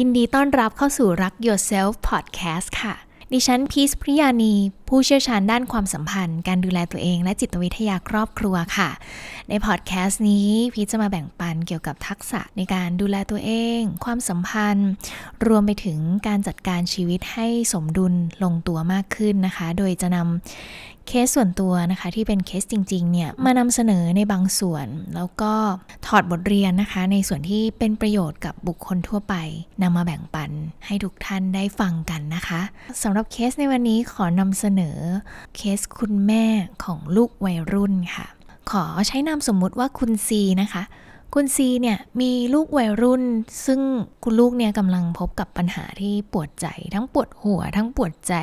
ยินดีต้อนรับเข้าสู่รัก Yourself Podcast ค่ะ ดิฉันพีชพริยานี ผู้เชี่ยวชาญด้านความสัมพันธ์ การดูแลตัวเองและจิตวิทยาครอบครัวค่ะ ในพอดแคสต์นี้ พีชจะมาแบ่งปันเกี่ยวกับทักษะในการดูแลตัวเอง ความสัมพันธ์ รวมไปถึงการจัดการชีวิตให้สมดุลลงตัวมากขึ้นนะคะ โดยจะนำ เคสส่วนตัวนะคะที่เป็นเคสจริงๆเนี่ยมานำเสนอในบางส่วน แล้วก็ถอดบทเรียนนะคะ ในส่วนที่เป็นประโยชน์กับบุคคลทั่วไปนำมาแบ่งปันให้ทุกท่านได้ฟังกันนะคะสำหรับเคสในวันนี้ขอนำเสนอเคสคุณแม่ของลูกวัยรุ่นค่ะ ขอใช้นามสมมุติว่าคุณซีนะคะ คุณซีเนี่ยมีลูกวัยรุ่น ซึ่งคุณลูกเนี่ยกำลังพบกับปัญหาที่ปวดใจ ทั้งปวดหัว ทั้งปวดใจ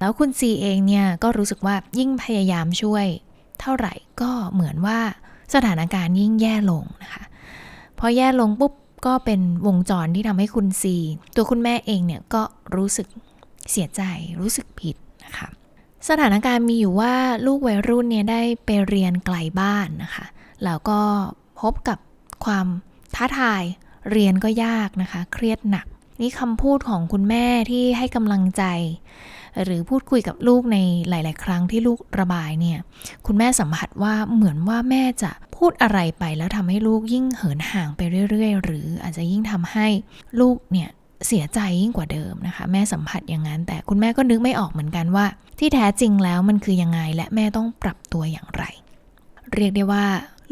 แล้วคุณซีเองเนี่ยก็รู้สึกว่ายิ่งพยายามช่วย เท่าไหร่ก็เหมือนว่าสถานการณ์ยิ่งแย่ลงนะคะพอแย่ลงปุ๊บก็เป็นวงจรที่ทำให้คุณซีตัวคุณแม่เองเนี่ยก็รู้สึกเสียใจรู้สึกผิดนะคะสถานการณ์มีอยู่ว่าลูกวัยรุ่นเนี่ยได้ไปเรียนไกลบ้านนะคะ แล้วก็พบกับ ความท้าทาย เรียนก็ยากนะคะ เครียดหนัก นี่คำพูดของคุณแม่ที่ให้กำลังใจ หรือพูดคุยกับลูกในหลาย ๆ ครั้งที่ลูกระบายเนี่ย คุณแม่สัมผัสว่าเหมือนว่าแม่จะพูดอะไรไปแล้วทำให้ลูกยิ่งเหินห่างไปเรื่อย ๆ หรืออาจจะยิ่งทำให้ลูกเนี่ยเสียใจยิ่งกว่าเดิมนะคะ แม่สัมผัสอย่างนั้น แต่คุณแม่ก็นึกไม่ออกเหมือนกันว่า ที่แท้จริงแล้วมันคือยังไงและแม่ต้องปรับตัวอย่างไร เรียกได้ว่า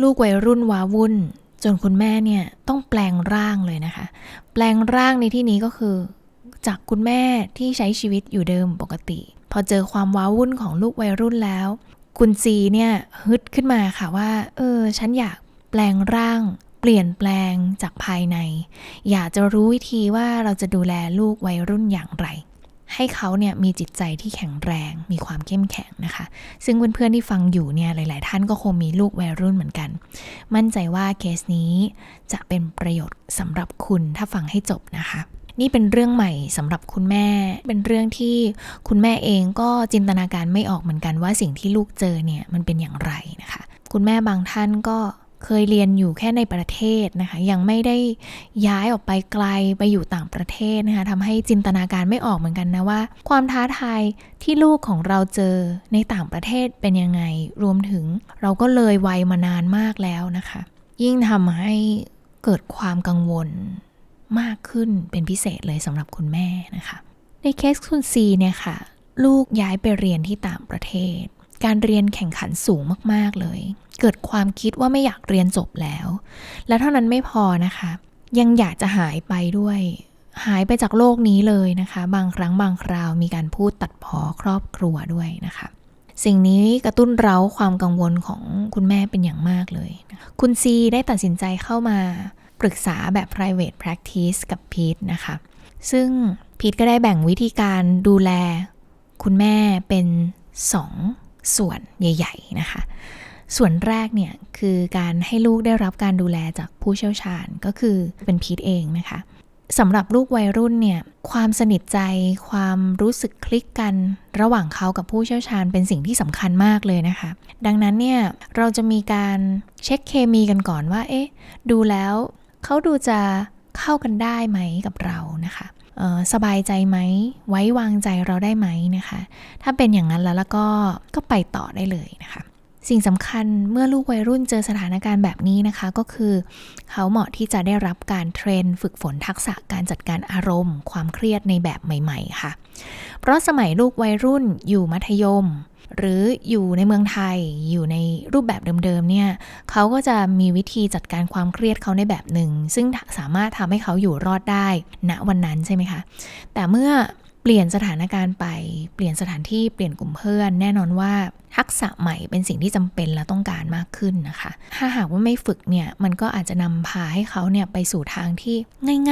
ลูกวัยรุ่นว้าวุ่น จนคุณแม่เนี่ยต้องแปลงร่างเลยนะคะ แปลงร่างในที่นี้ก็คือ จากคุณแม่ที่ใช้ชีวิตอยู่เดิมปกติ พอเจอความว้าวุ่นของลูกวัยรุ่นแล้ว คุณซีเนี่ยฮึดขึ้นมาค่ะว่า เออ ฉันอยากแปลงร่าง เปลี่ยนแปลงจากภายใน อยากจะรู้วิธีว่าเราจะดูแลลูกวัยรุ่นอย่างไร ให้เขาเนี่ยมีจิตใจที่แข็งแรง มีความเข้มแข็งนะคะ ซึ่งเพื่อนๆที่ฟังอยู่เนี่ยหลายๆ ท่านก็คงมีลูกวัยรุ่นเหมือนกัน มั่นใจว่าเคสนี้จะเป็นประโยชน์สำหรับคุณถ้าฟังให้จบนะคะนี่เป็นเรื่องใหม่สำหรับคุณแม่ เป็นเรื่องที่คุณแม่เองก็จินตนาการไม่ออกเหมือนกันว่าสิ่งที่ลูกเจอเนี่ยมันเป็นอย่างไรนะคะ คุณแม่บางท่านก็ เคยเรียนอยู่แค่ในประเทศนะคะ ยังไม่ได้ย้ายออกไปไกลไปอยู่ต่างประเทศนะคะทำให้จินตนาการไม่ออกเหมือนกันนะว่า ความท้าทายที่ลูกของเราเจอในต่างประเทศเป็นยังไง รวมถึงเราก็เลยวัยมานานมากแล้วนะคะ ยิ่งทำให้เกิดความกังวลมากขึ้นเป็นพิเศษเลยสำหรับคุณแม่นะคะ ในเคสคุณซีเนี่ยค่ะ ลูกย้ายไปเรียนที่ต่างประเทศ การเรียนแข่งขันสูงมาก ๆ เลย เกิดความคิดว่าไม่อยากเรียนจบแล้ว และเท่านั้นไม่พอนะคะ ยังอยากจะหายไปด้วย หายไปจากโลกนี้เลยนะคะ บางครั้งบางคราวมีการพูดตัดพอครอบครัวด้วยนะคะ สิ่งนี้กระตุ้นเร้าความกังวลของคุณแม่เป็นอย่างมากเลย คุณซีได้ตัดสินใจเข้ามาปรึกษาแบบ private practice กับพีทนะคะ ซึ่งพีทก็ได้แบ่งวิธีการดูแล คุณแม่เป็น 2 ส่วนใหญ่ ๆ นะคะ ส่วนแรกเนี่ยคือการให้ลูกได้รับการดูแลจากผู้เชี่ยวชาญก็คือเป็นพีทเองนะคะสำหรับลูกวัยรุ่นเนี่ยความสนิทใจความรู้สึกคลิกกันระหว่างเขากับผู้เชี่ยวชาญเป็นสิ่งที่สำคัญมากเลยนะคะ ดังนั้นเนี่ยเราจะมีการเช็คเคมีกันก่อนว่าเอ๊ะดูแล้วเขาดูจะเข้ากันได้ไหมกับเรานะคะสบายใจไหม ไว้วางใจเราได้ไหมนะคะ ถ้าเป็นอย่างนั้นแล้วแล้วก็ก็ไปต่อได้เลยนะคะ สิ่งสำคัญเมื่อลูกวัยรุ่นเจอสถานการณ์แบบนี้นะคะ ก็คือ เขาเหมาะที่จะได้รับการเทรนฝึกฝนทักษะการจัดการอารมณ์ ความเครียดในแบบใหม่ ๆ ค่ะ เพราะสมัยลูกวัยรุ่นอยู่มัธยม หรืออยู่ในเมืองไทย อยู่ในรูปแบบเดิมๆเนี่ยเขาก็จะมีวิธีจัดการความเครียดเขาในแบบหนึ่ง ซึ่งสามารถทำให้เขาอยู่รอดได้ณวันนั้นใช่ไหมคะแต่เมื่อ เปลี่ยนสถานการณ์ไป เปลี่ยนสถานที่เปลี่ยนกลุ่มเพื่อน แน่นอนว่าทักษะใหม่เป็นสิ่งที่จำเป็นและต้องการมากขึ้นนะคะ ถ้าหากว่าไม่ฝึกเนี่ยมันก็อาจจะนำพาให้เขาเนี่ยไปสู่ทางที่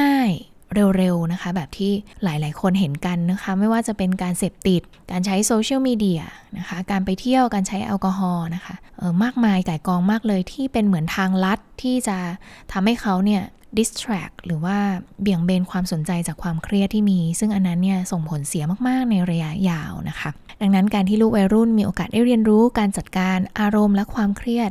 ง่ายๆเร็วๆนะคะ แบบที่หลายๆ คนเห็นกันนะคะ ไม่ว่าจะเป็นการเสพติด การใช้โซเชียลมีเดียนะคะ การไปเที่ยวการใช้แอลกอฮอล์นะคะออมากมายก่ายกองมากเลยที่เป็นเหมือนทางลัดที่จะทำให้เขาเนี่ย distract หรือว่าเบี่ยงเบนความสนใจจากความเครียดที่มี ซึ่งอันนั้นเนี่ยส่งผลเสียมาก ๆ ในระยะยาวนะคะ ดังนั้นการที่ลูกวัยรุ่นมีโอกาสได้เรียนรู้การจัดการอารมณ์และความเครียด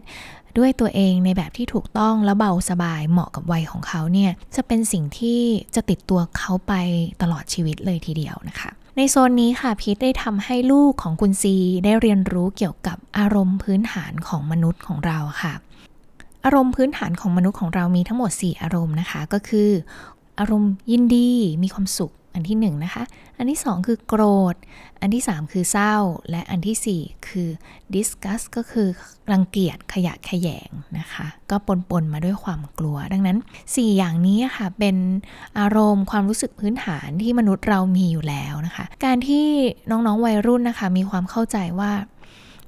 ด้วยตัวเองในแบบที่ถูกต้องและเบาสบายเหมาะกับวัยของเขาเนี่ยจะเป็นสิ่งที่จะติดตัวเขาไปตลอดชีวิตเลยทีเดียวนะคะในโซนนี้ค่ะพีทได้ทำให้ลูกของคุณซีได้เรียนรู้เกี่ยวกับอารมณ์พื้นฐานของมนุษย์ของเราค่ะ อารมณ์พื้นฐานของมนุษย์ของเรามีทั้งหมด 4 อารมณ์นะคะ ก็คือ อารมณ์ยินดีมีความสุขอันที่1นนะคะ อันที่ 2 คือโกรธ อันที่ 3 คือเศร้า และอันที่ 4 คือ disgust ก็คือรังเกียจขยะแขยงนะคะ ก็ปนปนมาด้วยความกลัว ดังนั้น 4 อย่างนี้ค่ะเป็นอารมณ์ความรู้สึกพื้นฐานที่มนุษย์เรามีอยู่แล้วนะคะ การที่น้องๆวัยรุ่นนะคะ มีความเข้าใจว่า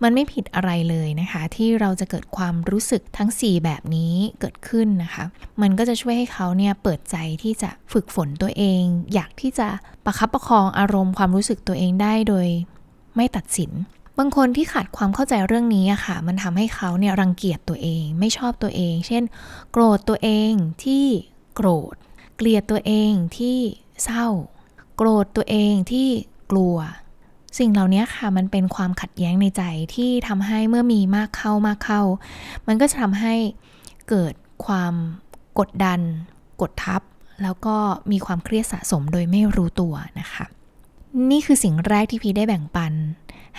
มันไม่ผิดอะไรเลยนะคะ ที่เราจะเกิดความรู้สึกทั้ง 4 แบบนี้เกิดขึ้นนะคะ มันก็จะช่วยให้เขาเนี่ยเปิดใจที่จะฝึกฝนตัวเอง อยากที่จะประคับประคองอารมณ์ความรู้สึกตัวเองได้โดย ไม่ตัดสินบางคนที่ขาดความเข้าใจเรื่องนี้อะค่ะ มันทำให้เขาเนี่ยรังเกียจตัวเอง ไม่ชอบตัวเอง เช่น โกรธตัวเองที่โกรธ เกลียดตัวเองที่เศร้า โกรธตัวเองที่กลัว สิ่งเหล่านี้ค่ะมันเป็นความขัดแย้งในใจที่ทำให้เมื่อมีมากเข้ามากเข้า มันก็จะทำให้เกิดความกดดัน กดทับ แล้วก็มีความเครียดสะสมโดยไม่รู้ตัวนะคะ นี่คือสิ่งแรกที่พีได้แบ่งปัน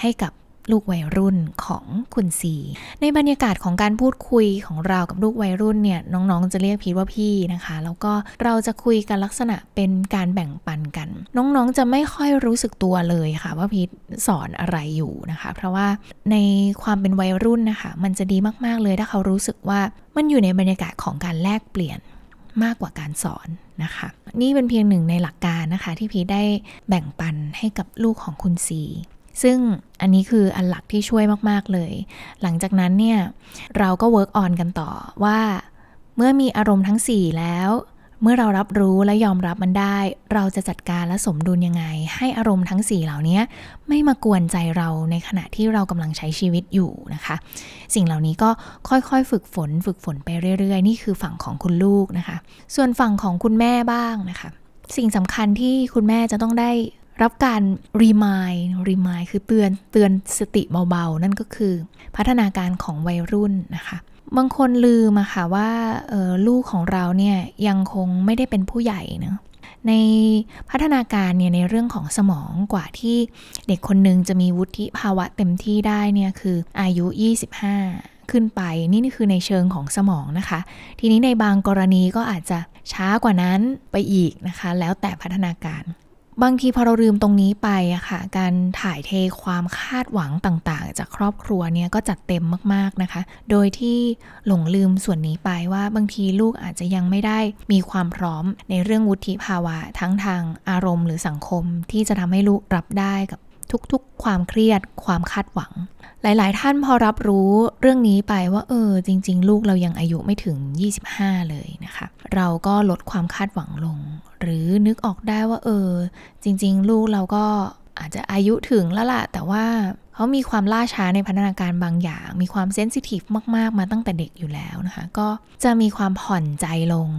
ให้กับ ลูกวัยรุ่นของคุณซีในบรรยากาศของการพูดคุยของเรากับลูกวัยรุ่นเนี่ยน้องๆ จะเรียกพีทว่าพี่นะคะ แล้วก็เราจะคุยกันลักษณะเป็นการแบ่งปันกัน น้องๆจะไม่ค่อยรู้สึกตัวเลยค่ะ ว่าพีทสอนอะไรอยู่นะคะ เพราะว่าในความเป็นวัยรุ่นนะคะ มันจะดีมากๆเลยถ้าเขารู้สึกว่ามันอยู่ในบรรยากาศของการแลกเปลี่ยนมากกว่าการสอนนะคะ นี่เป็นเพียงหนึ่งในหลักการนะคะ ที่พีได้แบ่งปันให้กับลูกของคุณซี ซึ่งอันนี้คืออันหลักที่ช่วยมากๆเลย หลังจากนั้นเนี่ย เราก็เวิร์กออนกันต่อว่าเมื่อมีอารมณ์ทั้ง 4 แล้ว เมื่อเรารับรู้และยอมรับมันได้ เราจะจัดการและสมดุลยังไง ให้อารมณ์ทั้ง 4 เหล่านี้ไม่มากวนใจเราในขณะที่เรากำลังใช้ชีวิตอยู่นะคะ สิ่งเหล่านี้ก็ค่อยๆ ฝึกฝนฝึกฝนไปเรื่อย ๆ นี่คือฝั่งของคุณลูกนะคะ ส่วนฝั่งของคุณแม่บ้างนะคะ สิ่งสำคัญที่คุณแม่จะต้องได้ รับการรีมายรีมายคือเตือนเตือนสติเบาๆ นั่นก็คือ พัฒนาการของวัยรุ่นนะคะ บางคนลืมอะค่ะว่าลูกของเราเนี่ยยังคงไม่ได้เป็นผู้ใหญ่เนะในพัฒนาการเนี่ยในเรื่องของสมองกว่าที่เด็กคนหนึ่งจะมีวุฒิภาวะเต็มที่ได้เนี่ยคืออายุ 25 ขึ้นไปนี่นี่คือในเชิงของสมองนะคะ ทีนี้ในบางกรณีก็อาจจะช้ากว่านั้นไปอีกนะคะ แล้วแต่พัฒนาการ บางทีพอเราลืมตรงนี้ไปอะค่ะ การถ่ายเทความคาดหวังต่างๆ จากครอบครัวเนี่ยก็จัดเต็มมากๆนะคะ โดยที่หลงลืมส่วนนี้ไปว่าบางทีลูกอาจจะยังไม่ได้มีความพร้อมในเรื่องวุฒิภาวะทั้งทางอารมณ์หรือสังคมที่จะทำให้ลูกรับได้กับ ทุกๆ ความเครียด ความคาดหวัง หลายๆ ท่านพอรับรู้เรื่องนี้ไปว่า เออ จริง ๆ ลูกเรายังอายุไม่ถึง 25 เลยนะคะ เราก็ลดความคาดหวังลง หรือนึกออกได้ว่า เออ จริง ๆ ลูกเราก็อาจจะอายุถึงแล้วล่ะ แต่ว่าเขามีความล่าช้าในพัฒนาการบางอย่าง มีความเซนซิทีฟมาก ๆ มาตั้งแต่เด็กอยู่แล้วนะคะ ก็จะมีความผ่อนใจลง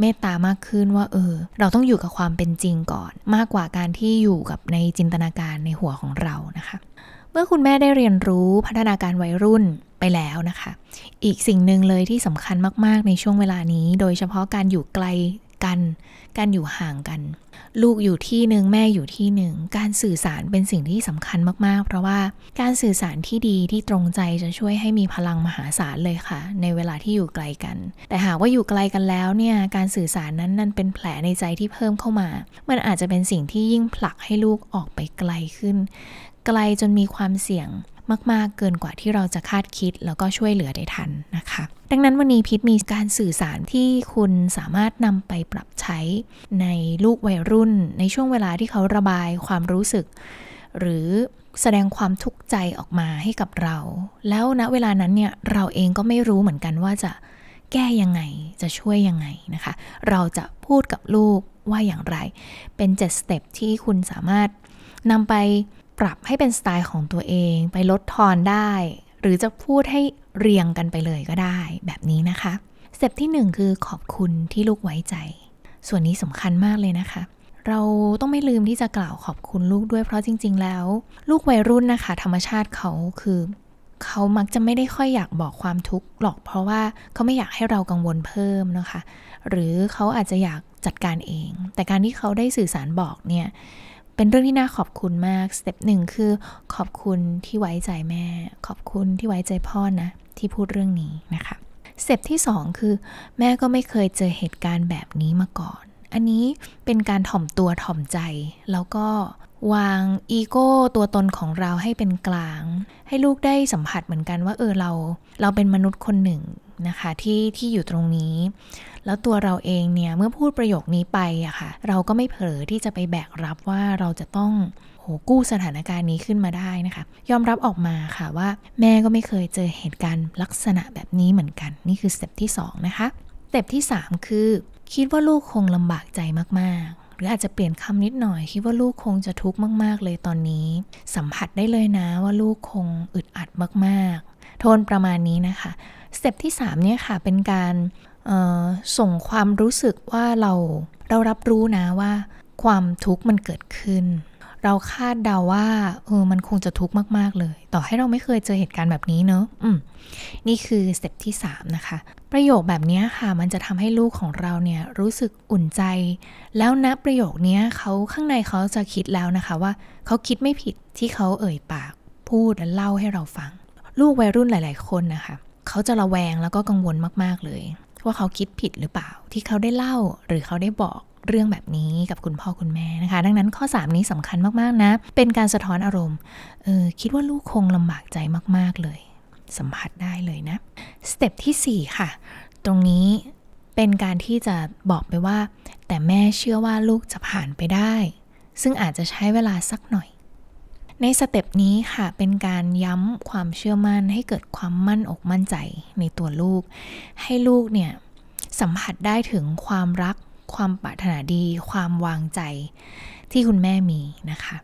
เมตตามากขึ้นว่าเออ เราต้องอยู่กับความเป็นจริงก่อน มากกว่าการที่อยู่กับในจินตนาการในหัวของเรานะคะ เมื่อคุณแม่ได้เรียนรู้พัฒนาการวัยรุ่นไปแล้วนะคะ อีกสิ่งหนึ่งเลยที่สำคัญมากๆในช่วงเวลานี้ โดยเฉพาะการอยู่ไกล กัน การอยู่ห่างกัน ลูกอยู่ที่หนึ่งแม่อยู่ที่หนึ่ง การสื่อสารเป็นสิ่งที่สำคัญมากๆ เพราะว่าการสื่อสารที่ดีที่ตรงใจจะช่วยให้มีพลังมหาศาลเลยค่ะ ในเวลาที่อยู่ไกลกัน แต่หากว่าอยู่ไกลกันแล้วเนี่ยการสื่อสารนั้นนั่นเป็นแผลในใจที่เพิ่มเข้ามา มันอาจจะเป็นสิ่งที่ยิ่งผลักให้ลูกออกไปไกลขึ้น ไกลจนมีความเสี่ยง มาก ๆ เกินกว่าที่เราจะคาดคิด แล้วก็ช่วยเหลือได้ทันนะคะ ดังนั้นวันนี้พิษมีการสื่อสารที่คุณสามารถนำไปปรับใช้ในลูกวัยรุ่น ในช่วงเวลาที่เขาระบายความรู้สึก หรือแสดงความทุกข์ใจออกมาให้กับเรา แล้วณเวลานั้นเนี่ยเราเองก็ไม่รู้เหมือนกันว่าจะแก้ยังไงจะช่วยยังไงนะคะ เราจะพูดกับลูกว่าอย่างไร เป็น 7 สเต็ปที่คุณสามารถนำไป ปรับให้เป็นสไตล์ของตัวเอง ไปลดทอนได้ หรือจะพูดให้เรียงกันไปเลยก็ได้ แบบนี้นะคะสเต็ปที่ 1 คือขอบคุณที่ลูกไว้ใจ ส่วนนี้สำคัญมากเลยนะคะ เราต้องไม่ลืมที่จะกล่าวขอบคุณลูกด้วยเพราะจริง ๆ แล้ว ลูกวัยรุ่นนะคะ ธรรมชาติเขาคือเขามักจะไม่ได้ค่อยอยากบอกความทุกข์หรอก เพราะว่าเขาไม่อยากให้เรากังวลเพิ่มนะคะ หรือเขาอาจจะอยากจัดการเอง แต่การที่เขาได้สื่อสารบอกเนี่ย เป็นเรื่องที่น่าขอบคุณมาก สเต็ปหนึ่งคือขอบคุณที่ไว้ใจแม่ ขอบคุณที่ไว้ใจพ่อนะ ที่พูดเรื่องนี้นะคะ สเต็ปที่สองคือ แม่ก็ไม่เคยเจอเหตุการณ์แบบนี้มาก่อน อันนี้เป็นการถ่อมตัวถ่อมใจ แล้วก็วางอีโก้ตัวตนของเราให้เป็นกลาง ให้ลูกได้สัมผัสเหมือนกันว่าเออเรา เราเป็นมนุษย์คนหนึ่ง นะคะที่ที่อยู่ตรงนี้ แล้วตัวเราเองเนี่ยเมื่อพูดประโยคนี้ไปอะค่ะ เราก็ไม่เผลอที่จะไปแบกรับว่าเราจะต้องโหกู้สถานการณ์นี้ขึ้นมาได้นะคะ ยอมรับออกมาค่ะว่าแม่ก็ไม่เคยเจอเหตุการณ์ลักษณะแบบนี้เหมือนกัน นี่คือสเต็ปที่ 2 นะคะสเต็ปที่ 3 คือ คิดว่าลูกคงลำบากใจมากๆ หรืออาจจะเปลี่ยนคำนิดหน่อย คิดว่าลูกคงจะทุกข์มาก ๆ เลยตอนนี้ สัมผัสได้เลยนะว่าลูกคงอึดอัดมากๆ โทนประมาณนี้นะคะสเต็ปที่3เนี่ยค่ะเป็นการส่งความรู้สึกว่าเราเรารับรู้นะว่าความทุกข์มันเกิดขึ้น เราคาดเดาว่าเออมันคงจะทุกข์มาก ๆ เลย ต่อให้เราไม่เคยเจอเหตุการณ์แบบนี้เนอะอืมนี่คือสเต็ปที่ 3 นะคะ ประโยคแบบนี้ค่ะ มันจะทำให้ลูกของเราเนี่ยรู้สึกอุ่นใจ แล้วนะประโยคนี้เขาข้างในเขาจะคิดแล้วนะคะว่าเขาคิดไม่ผิดที่เขาเอ่ยปากพูดและเล่าให้เราฟัง ลูกวัยรุ่นหลาย ๆ คนนะคะเขาจะระแวงแล้วก็กังวลมาก ๆ เลย ว่าเขาคิดผิดหรือเปล่า ที่เขาได้เล่าหรือเขาได้บอกเรื่องแบบนี้กับคุณพ่อคุณแม่นะคะ ดังนั้นข้อ 3 นี้สำคัญมาก ๆ นะ เป็นการสะท้อนอารมณ์เออคิดว่าลูกคงลำบากใจมาก ๆ เลย สัมผัสได้เลยนะสเต็ปที่ 4 ค่ะ ตรงนี้เป็นการที่จะบอกไปว่า แต่แม่เชื่อว่าลูกจะผ่านไปได้ ซึ่งอาจจะใช้เวลาสักหน่อย ในสเต็ปนี้ค่ะเป็นการย้ำความเชื่อมั่นให้เกิดความมั่นอกมั่นใจในตัวลูก ให้ลูกเนี่ยสัมผัสได้ถึงความรัก ความปรารถนาดี ความวางใจที่คุณแม่มีนะคะ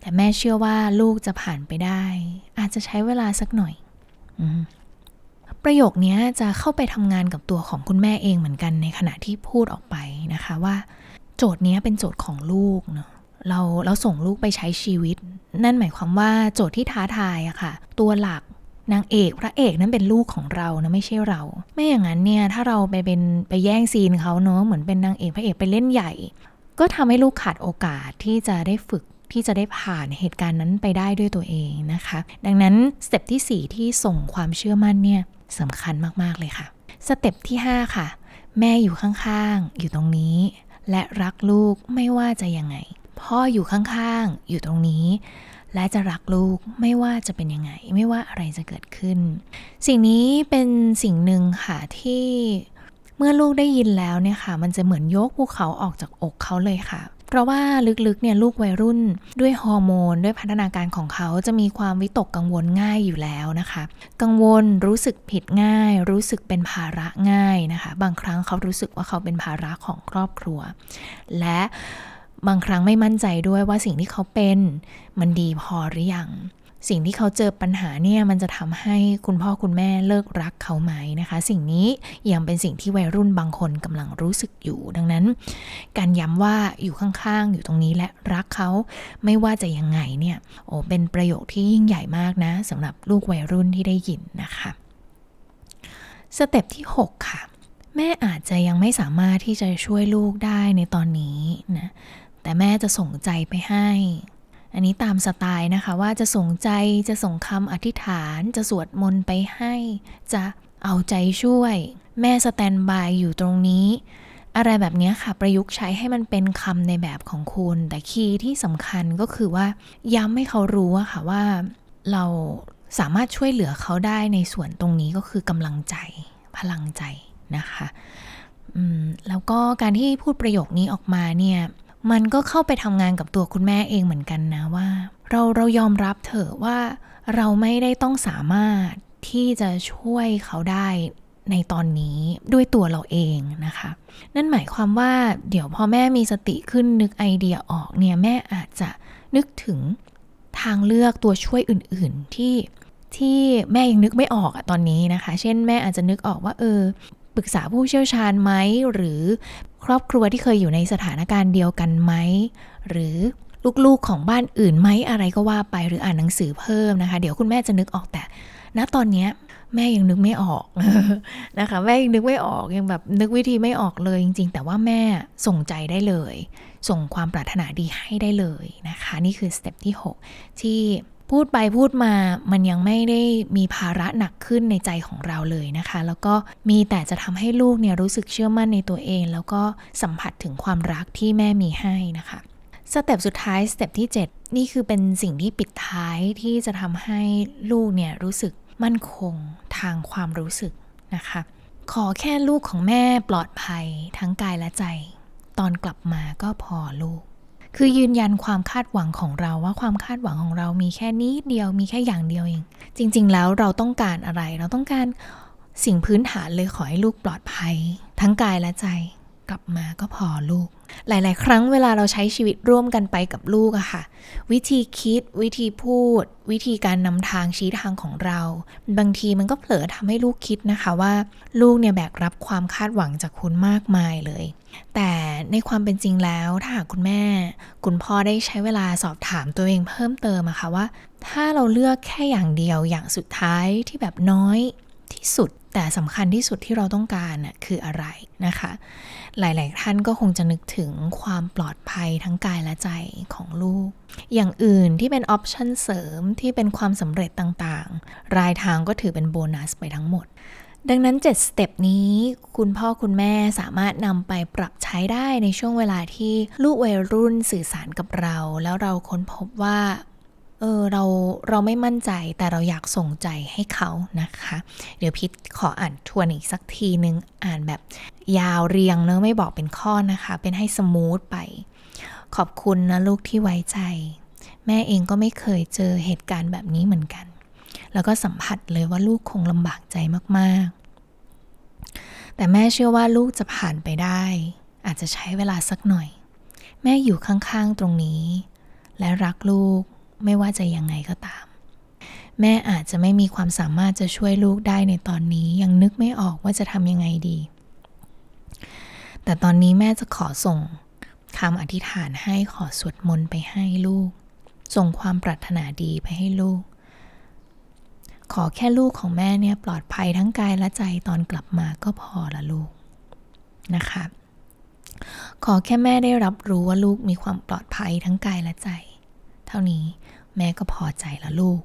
แต่แม่เชื่อว่าลูกจะผ่านไปได้ อาจจะใช้เวลาสักหน่อยอประโยคนี้จะเข้าไปทำงานกับตัวของคุณแม่เองเหมือนกันในขณะที่พูดออกไปนะคะว่า โจทย์นี้เป็นโจทย์ของลูกเนาะ เราเราส่งลูกไปใช้ชีวิต นั่นหมายความว่าโจทย์ที่ท้าทายอะค่ะ ตัวหลักนางเอกพระเอกนั้นเป็นลูกของเรานะไม่ใช่เรา ไม่อย่างนั้นเนี่ยถ้าเราไปเป็นไปแย่งซีนเขาเนาะเหมือนเป็นนางเอกพระเอกไปเล่นใหญ่ ก็ทำให้ลูกขาดโอกาสที่จะได้ฝึกที่จะได้ผ่านเหตุการณ์นั้นไปได้ด้วยตัวเองนะคะ ดังนั้นสเต็ปที่ 4 ที่ส่งความเชื่อมั่นเนี่ยสำคัญมาก ๆ เลยค่ะ สเต็ปที่ 5 ค่ะ แม่อยู่ข้างๆ อยู่ตรงนี้ และรักลูกไม่ว่าจะยังไง พ่ออยู่ข้างๆ อยู่ตรงนี้ และจะรักลูกไม่ว่าจะเป็นยังไง ไม่ว่าอะไรจะเกิดขึ้น สิ่งนี้เป็นสิ่งหนึ่งค่ะที่เมื่อลูกได้ยินแล้วเนี่ยค่ะ มันจะเหมือนยกภูเขาออกจากอกเขาเลยค่ะ เพราะว่าลึกๆเนี่ยลูกวัยรุ่นด้วยฮอร์โมน ด้วยพัฒนาการของเขาจะมีความวิตกกังวลง่ายอยู่แล้วนะคะ กังวลรู้สึกผิดง่าย รู้สึกเป็นภาระง่ายนะคะ บางครั้งเขารู้สึกว่าเขาเป็นภาระของครอบครัว และ บางครั้งไม่มั่นใจด้วยว่าสิ่งที่เขาเป็นมันดีพอหรือยัง สิ่งที่เขาเจอปัญหาเนี่ยมันจะทำให้คุณพ่อคุณแม่เลิกรักเขาไหมนะคะ สิ่งนี้ยังเป็นสิ่งที่วัยรุ่นบางคนกำลังรู้สึกอยู่ ดังนั้น การย้ำว่าอยู่ข้างๆ อยู่ตรงนี้และรักเขาไม่ว่าจะยังไงเนี่ย โอ้เป็นประโยคที่ยิ่งใหญ่มากนะสำหรับลูกวัยรุ่นที่ได้ยินนะคะสเต็ปที่ 6 ค่ะ แม่อาจจะยังไม่สามารถที่จะช่วยลูกได้ในตอนนี้นะ แต่แม่จะส่งใจไปให้ อันนี้ตามสไตล์นะคะว่าจะส่งใจจะส่งคำอธิษฐาน จะสวดมนต์ไปให้ จะเอาใจช่วย แม่สแตนบายอยู่ตรงนี้ อะไรแบบนี้ค่ะประยุกต์ใช้ให้มันเป็นคำในแบบของคุณ แต่คีย์ที่สำคัญก็คือว่า ย้ำให้เขารู้อะค่ะว่าเราสามารถช่วยเหลือเขาได้ในส่วนตรงนี้ก็คือกำลังใจ พลังใจนะคะแล้วก็การที่พูดประโยคนี้ออกมาเนี่ย มันก็เข้าไปทำงานกับตัวคุณแม่เองเหมือนกันนะว่า เราเรายอมรับเถอะว่าเราไม่ได้ต้องสามารถที่จะช่วยเขาได้ในตอนนี้ด้วยตัวเราเองนะคะ นั่นหมายความว่าเดี๋ยวพอแม่มีสติขึ้นนึกไอเดียออกเนี่ยแม่อาจจะนึกถึงทางเลือกตัวช่วยอื่น ๆ ที่ที่แม่ยังนึกไม่ออกอะตอนนี้นะคะ เช่นแม่อาจจะนึกออกว่าเออปรึกษาผู้เชี่ยวชาญไหมหรือ ครอบครัวที่เคยอยู่ในสถานการณ์เดียวกันไหม หรือลูกๆของบ้านอื่นไหมอะไรก็ว่าไปหรืออ่านหนังสือเพิ่มนะคะ เดี๋ยวคุณแม่จะนึกออกแต่ณตอนนี้แม่ยังนึกไม่ออกนะคะ แม่ยังนึกไม่ออกยังแบบนึกวิธีไม่ออกเลยจริง ๆ แต่ว่าแม่ส่งใจได้เลย ส่งความปรารถนาดีให้ได้เลยนะคะ นี่คือสเต็ปที่ 6 ที่ พูดไปพูดมามันยังไม่ได้มีภาระหนักขึ้นในใจของเราเลยนะคะ แล้วก็มีแต่จะทำให้ลูกเนี่ยรู้สึกเชื่อมั่นในตัวเอง แล้วก็สัมผัสถึงความรักที่แม่มีให้นะคะสเต็ปสุดท้ายสเต็ปที่ 7 นี่คือเป็นสิ่งที่ปิดท้ายที่จะทำให้ลูกเนี่ยรู้สึกมั่นคงทางความรู้สึกนะคะ ขอแค่ลูกของแม่ปลอดภัยทั้งกายและใจ ตอนกลับมาก็พอลูก คือยืนยันความคาดหวังของเราว่าความคาดหวังของเรามีแค่นี้เดียวมีแค่อย่างเดียวเอง จริง ๆ แล้วเราต้องการอะไร เราต้องการสิ่งพื้นฐานเลยขอให้ลูกปลอดภัย ทั้งกายและใจ กลับมาก็พอลูก หลาย ๆ ครั้งเวลาเราใช้ชีวิตร่วมกันไปกับลูกอะค่ะ วิธีคิด วิธีพูด วิธีการนำทางชี้ทางของเรา บางทีมันก็เผลอทำให้ลูกคิดนะคะว่า ลูกเนี่ยแบกรับความคาดหวังจากคุณมากมายเลย แต่ในความเป็นจริงแล้วถ้าหากคุณแม่ คุณพ่อได้ใช้เวลาสอบถามตัวเองเพิ่มเติมอะค่ะว่า ถ้าเราเลือกแค่อย่างเดียวอย่างสุดท้ายที่แบบน้อย ที่สุด แต่สำคัญที่สุดที่เราต้องการน่ะคืออะไรนะคะ หลายๆท่านก็คงจะนึกถึงความปลอดภัยทั้งกายและใจของลูก อย่างอื่นที่เป็นออปชันเสริมที่เป็นความสำเร็จต่างๆ รายทางก็ถือเป็นโบนัสไปทั้งหมดดังนั้น 7 สเต็ปนี้คุณพ่อคุณแม่สามารถนำไปปรับใช้ได้ในช่วงเวลาที่ลูกวัยรุ่นสื่อสารกับเรา แล้วเราค้นพบว่า เออเราเราไม่มั่นใจแต่เราอยากส่งใจให้เขานะคะ เดี๋ยวพิษขออ่านทวนอีกสักทีนึง อ่านแบบยาวเรียงเนอะไม่บอกเป็นข้อนะคะ เป็นให้สมูทไป ขอบคุณนะลูกที่ไว้ใจ แม่เองก็ไม่เคยเจอเหตุการณ์แบบนี้เหมือนกัน แล้วก็สัมผัสเลยว่าลูกคงลำบากใจมากๆ แต่แม่เชื่อว่าลูกจะผ่านไปได้ อาจจะใช้เวลาสักหน่อย แม่อยู่ข้างๆตรงนี้ และรักลูก ไม่ว่าจะยังไงก็ตาม แม่อาจจะไม่มีความสามารถจะช่วยลูกได้ในตอนนี้ ยังนึกไม่ออกว่าจะทำยังไงดี แต่ตอนนี้แม่จะขอส่งคำอธิษฐานให้ขอสวดมนต์ไปให้ลูก ส่งความปรารถนาดีไปให้ลูก ขอแค่ลูกของแม่เนี่ยปลอดภัยทั้งกายและใจตอนกลับมาก็พอละลูกนะคะขอแค่แม่ได้รับรู้ว่าลูกมีความปลอดภัยทั้งกายและใจ เท่านี้ แม่ก็พอใจแล้วลูก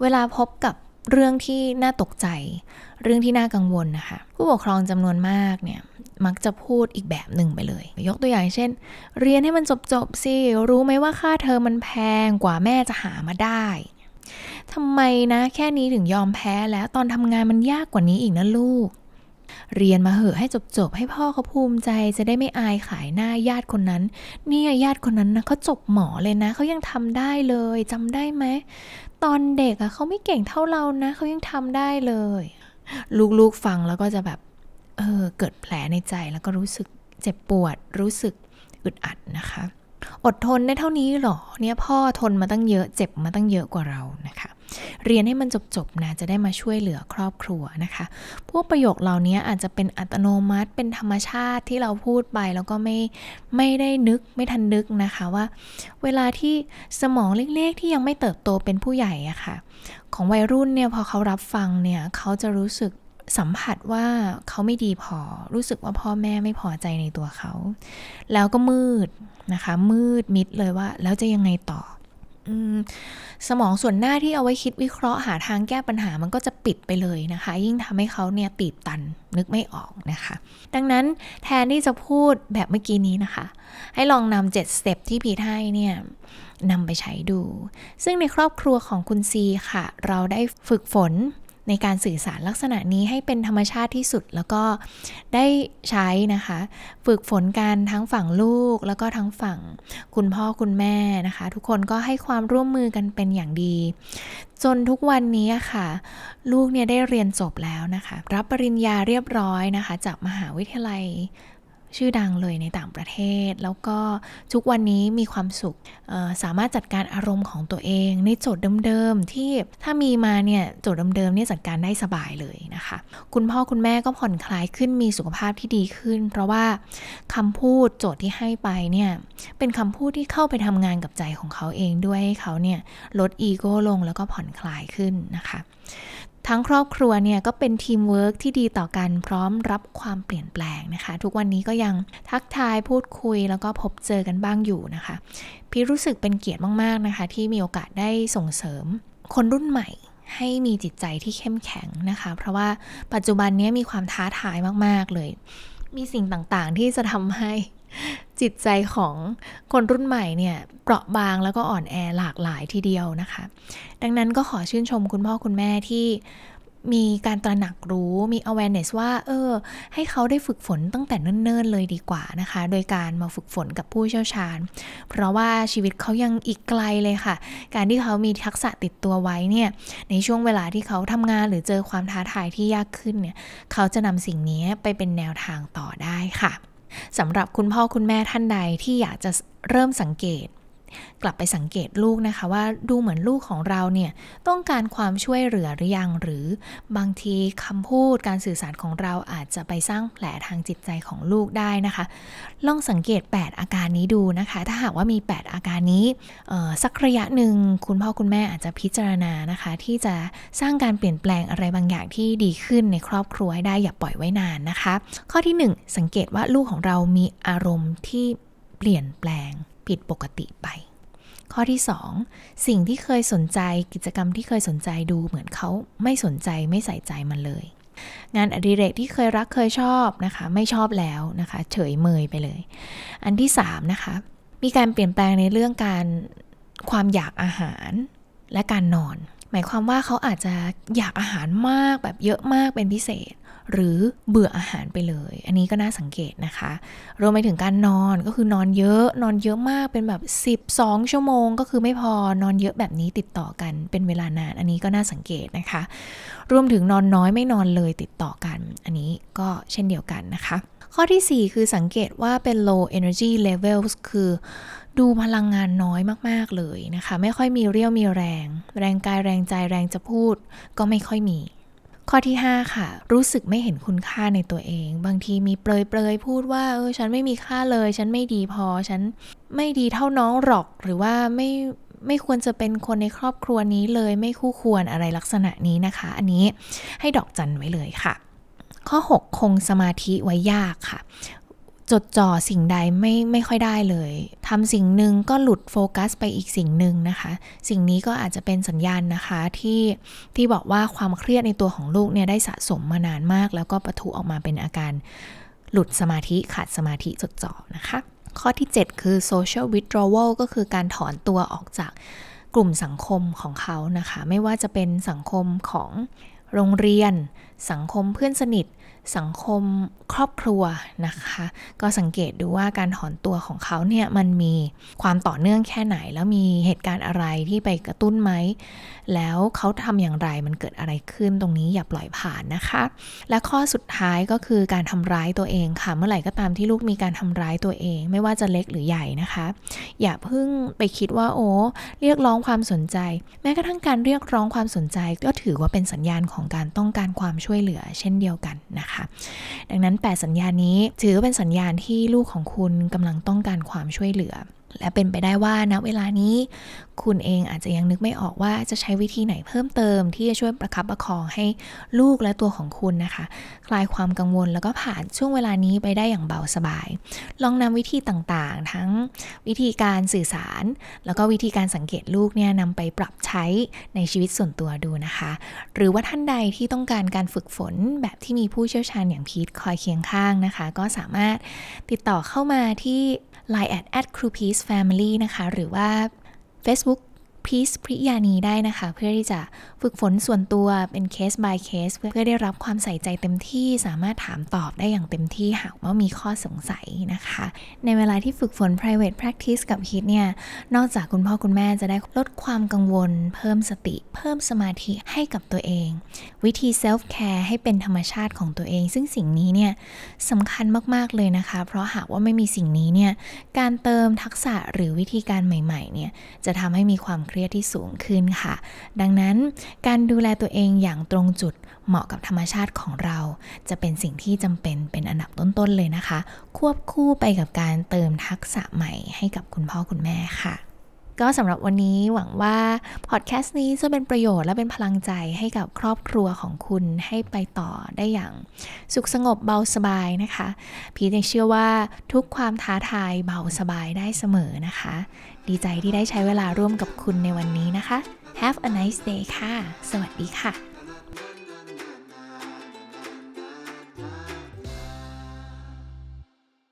เวลาพบกับเรื่องที่น่าตกใจ เรื่องที่น่ากังวลนะคะ ผู้ปกครองจำนวนมากเนี่ยมักจะพูดอีกแบบหนึ่งไปเลย ยกตัวอย่างเช่น เรียนให้มันจบๆสิรู้ไหมว่าค่าเทอมมันแพงกว่าแม่จะหามาได้ทำไมนะ แค่นี้ถึงยอมแพ้แล้วตอนทำงานมันยากกว่านี้อีกนะลูก เรียนมาเหอะให้จบๆ ให้พ่อเขาภูมิใจจะได้ไม่อายขายหน้าญาติคนนั้นเนี่ยญาติคนนั้นนะเขาจบหมอเลยนะเขายังทำได้เลยจำได้ไหมตอนเด็กอะเขาไม่เก่งเท่าเรานะเขายังทำได้เลย ลูกๆฟังแล้วก็จะแบบเออเกิดแผลในใจแล้วก็รู้สึกเจ็บปวด รู้สึกอึดอัดนะคะ อดทนได้เท่านี้หรอเนี่ยพ่อทนมาตั้งเยอะเจ็บมาตั้งเยอะกว่าเรานะคะ เรียนให้มันจบๆนะจะได้มาช่วยเหลือครอบครัวนะคะ พวกประโยคเหล่านี้อาจจะเป็นอัตโนมัติเป็นธรรมชาติที่เราพูดไปแล้วก็ไม่ไม่ได้นึกไม่ทันนึกนะคะว่า เวลาที่สมองเล็กๆ ที่ยังไม่เติบโตเป็นผู้ใหญ่อะค่ะ ของวัยรุ่นเนี่ยพอเขารับฟังเนี่ยเขาจะรู้สึกสัมผัสว่าเขาไม่ดีพอ รู้สึกว่าพ่อแม่ไม่พอใจในตัวเขา แล้วก็มืดนะคะ มืดมิดเลยว่า แล้วจะยังไงต่อ สมองส่วนหน้าที่เอาไว้คิดวิเคราะห์หาทางแก้ปัญหามันก็จะปิดไปเลยนะคะ ยิ่งทำให้เขาเนี่ยตีบตันนึกไม่ออกนะคะ ดังนั้นแทนที่จะพูดแบบเมื่อกี้นี้นะคะ ให้ลองนำเจ็ดสเต็ปที่พีทให้เนี่ยนำไปใช้ดู ซึ่งในครอบครัวของคุณซีค่ะ เราได้ฝึกฝน ในการสื่อสารลักษณะนี้ให้เป็นธรรมชาติที่สุดแล้วก็ได้ใช้นะคะ ฝึกฝนกันทั้งฝั่งลูก แล้วก็ทั้งฝั่งคุณพ่อคุณแม่นะคะ ทุกคนก็ให้ความร่วมมือกันเป็นอย่างดี จนทุกวันนี้ค่ะ ลูกเนี่ยได้เรียนจบแล้วนะคะ รับปริญญาเรียบร้อยนะคะ จากมหาวิทยาลัย ชื่อดังเลยในต่างประเทศ แล้วก็ทุกวันนี้มีความสุขสามารถจัดการอารมณ์ของตัวเอง ในโจทย์เดิมๆที่ถ้ามีมาเนี่ยโจทย์เดิมๆเนี่ยจัดการได้สบายเลยนะคะ คุณพ่อคุณแม่ก็ผ่อนคลายขึ้นมีสุขภาพที่ดีขึ้น เพราะว่าคำพูดโจทย์ที่ให้ไปเนี่ยเป็นคำพูดที่เข้าไปทำงานกับใจของเขาเองด้วยให้เขาเนี่ยลดอีโก้ลงแล้วก็ผ่อนคลายขึ้นนะคะ ทั้งครอบครัวเนี่ยก็เป็นทีมเวิร์กที่ดีต่อกันพร้อมรับความเปลี่ยนแปลงนะคะ ทุกวันนี้ก็ยังทักทายพูดคุยแล้วก็พบเจอกันบ้างอยู่นะคะ พี่รู้สึกเป็นเกียรติมากๆนะคะ ที่มีโอกาสได้ส่งเสริมคนรุ่นใหม่ให้มีจิตใจที่เข้มแข็งนะคะ เพราะว่าปัจจุบันนี้มีความท้าทายมากๆเลย มีสิ่งต่างๆที่จะทำให้ จิตใจของคนรุ่นใหม่เนี่ยเปราะบางแล้วก็อ่อนแอหลากหลายทีเดียวนะคะ ดังนั้นก็ขอชื่นชมคุณพ่อคุณแม่ที่มีการตระหนักรู้มี awareness ว่า เออ ให้เขาได้ฝึกฝนตั้งแต่เนิ่นๆเลยดีกว่านะคะ โดยการมาฝึกฝนกับผู้เชี่ยวชาญ เพราะว่าชีวิตเขายังอีกไกลเลยค่ะ การที่เขามีทักษะติดตัวไว้เนี่ย ในช่วงเวลาที่เขาทำงานหรือเจอความท้าทายที่ยากขึ้นเนี่ย เขาจะนำสิ่งนี้ไปเป็นแนวทางต่อได้ค่ะ สำหรับคุณพ่อคุณแม่ท่านใดที่อยากจะเริ่มสังเกต กลับไปสังเกตลูกนะคะว่าดูเหมือนลูกของเราเนี่ยต้องการความช่วยเหลือหรือยัง หรือบางทีคำพูดการสื่อสารของเราอาจจะไปสร้างแผลทางจิตใจของลูกได้นะคะ ลองสังเกต 8 อาการนี้ดูนะคะ ถ้าหากว่ามี 8 อาการนี้สักระยะหนึ่งคุณพ่อคุณแม่อาจจะพิจารณานะคะ ที่จะสร้างการเปลี่ยนแปลงอะไรบางอย่างที่ดีขึ้นในครอบครัวให้ได้อย่าปล่อยไว้นานนะคะ ข้อที่ 1 สังเกตว่าลูกของเรามีอารมณ์ที่เปลี่ยนแปลง ผิดปกติไป ข้อที่ 2 สิ่งที่เคยสนใจกิจกรรมที่เคยสนใจดูเหมือนเขาไม่สนใจไม่ใส่ใจมันเลย งานอดิเรกที่เคยรักเคยชอบนะคะ ไม่ชอบแล้วนะคะ เฉยเมยไปเลย อันที่ 3 นะคะ มีการเปลี่ยนแปลงในเรื่องการความอยากอาหารและการนอน หมายความว่าเขาอาจจะอยากอาหารมากแบบเยอะมากเป็นพิเศษ หรือเบื่ออาหารไปเลย อันนี้ก็น่าสังเกตนะคะ รวมไปถึงการนอนก็คือนอนเยอะนอนเยอะมากเป็นแบบ 12 ชั่วโมง ก็คือไม่พอนอนเยอะแบบนี้ติดต่อกันเป็นเวลานาน อันนี้ก็น่าสังเกตนะคะ รวมถึงนอนน้อยไม่นอนเลยติดต่อกัน อันนี้ก็เช่นเดียวกันนะคะ ข้อที่ 4 คือสังเกตว่าเป็น low energy levels คือดูพลังงานน้อยมาก ๆ เลยนะคะ ไม่ค่อยมีเรี่ยวมีแรง แรงกายแรงใจแรงจะพูด ก็ไม่ค่อยมี ข้อที่ 5 ค่ะ รู้สึกไม่เห็นคุณค่าในตัวเอง บางทีมีเปลยเปลยพูดว่าเออฉันไม่มีค่าเลย ฉันไม่ดีพอ ฉันไม่ดีเท่าน้องหรอก หรือว่าไม่ไม่ควรจะเป็นคนในครอบครัวนี้เลย ไม่คู่ควรอะไรลักษณะนี้นะคะ อันนี้ให้ดอกจันไว้เลยค่ะ ข้อ 6 คงสมาธิไว้ยากค่ะ จดจ่อสิ่งใดไม่ไม่ค่อยได้เลยทำสิ่งหนึ่งก็หลุดโฟกัสไปอีกสิ่งหนึ่งนะคะ สิ่งนี้ก็อาจจะเป็นสัญญาณนะคะที่ที่บอกว่าความเครียดในตัวของลูกเนี่ยได้สะสมมานานมาก แล้วก็ปะทุออกมาเป็นอาการหลุดสมาธิขาดสมาธิจดจ่อนะคะ ข้อที่ 7 คือ social withdrawal ก็คือการถอนตัวออกจากกลุ่มสังคมของเขานะคะ ไม่ว่าจะเป็นสังคมของโรงเรียน สังคมเพื่อนสนิทสังคมครอบครัวนะคะ ก็สังเกตดูว่าการถอนตัวของเขาเนี่ยมันมีความต่อเนื่องแค่ไหน แล้วมีเหตุการณ์อะไรที่ไปกระตุ้นไหม แล้วเขาทำอย่างไรมันเกิดอะไรขึ้นตรงนี้อย่าปล่อยผ่านนะคะ และข้อสุดท้ายก็คือการทำร้ายตัวเองค่ะ เมื่อไหร่ก็ตามที่ลูกมีการทำร้ายตัวเอง ไม่ว่าจะเล็กหรือใหญ่นะคะ อย่าเพิ่งไปคิดว่าโอ้เรียกร้องความสนใจ แม้กระทั่งการเรียกร้องความสนใจ ก็ถือว่าเป็นสัญญาณของการต้องการความช่วยเหลือ เช่นเดียวกันนะคะ ดังนั้น 8 สัญญาณนี้ถือเป็นสัญญาณที่ลูกของคุณกำลังต้องการความช่วยเหลือ และเป็นไปได้ว่าณเวลานี้ คุณเองอาจจะยังนึกไม่ออกว่าจะใช้วิธีไหนเพิ่มเติม ที่จะช่วยประคับประคองให้ลูกและตัวของคุณนะคะ คลายความกังวลแล้วก็ผ่านช่วงเวลานี้ไปได้อย่างเบาสบาย ลองนำวิธีต่างๆ ทั้งวิธีการสื่อสาร แล้วก็วิธีการสังเกตลูกเนี่ยนำไปปรับใช้ในชีวิตส่วนตัวดูนะคะ หรือว่าท่านใดที่ต้องการการฝึกฝนแบบที่มีผู้เชี่ยวชาญอย่างพีทคอยเคียงข้างนะคะ ก็สามารถติดต่อเข้ามาที่ Line at at c r u p e a c e family นะคะ หรือว่า Facebook พีซพริยานีได้นะคะ เพื่อที่จะฝึกฝนส่วนตัวเป็นเคส by เคสเพื่อได้รับความใส่ใจเต็มที่สามารถถามตอบได้อย่างเต็มที่หากว่ามีข้อสงสัยนะคะ ในเวลาที่ฝึกฝน private practice กับพีทเนี่ย นอกจากคุณพ่อคุณแม่จะได้ลดความกังวล เพิ่มสติ เพิ่มสมาธิให้กับตัวเอง วิธี self care ให้เป็นธรรมชาติของตัวเอง ซึ่งสิ่งนี้เนี่ยสำคัญมาก ๆ เลยนะคะ เพราะหากว่าไม่มีสิ่งนี้เนี่ยการเติมทักษะหรือวิธีการใหม่ๆเนี่ยจะทำให้มีความเครียดที่สูงขึ้นค่ะ ดังนั้นการดูแลตัวเองอย่างตรงจุดเหมาะกับธรรมชาติของเรา จะเป็นสิ่งที่จำเป็นเป็นอันดับต้นๆเลยนะคะ ควบคู่ไปกับการเติมทักษะใหม่ให้กับคุณพ่อคุณแม่ค่ะก็สำหรับวันนี้หวังว่าพอดแคสต์นี้จะเป็นประโยชน์และเป็นพลังใจให้กับครอบครัวของคุณให้ไปต่อได้อย่าง สุขสงบเบาสบายนะคะ พีทยังเชื่อว่าทุกความท้าทายเบาสบายได้เสมอนะคะ ดีใจที่ได้ใช้เวลาร่วมกับคุณในวันนี้นะคะ Have a nice day ค่ะ สวัสดีค่ะ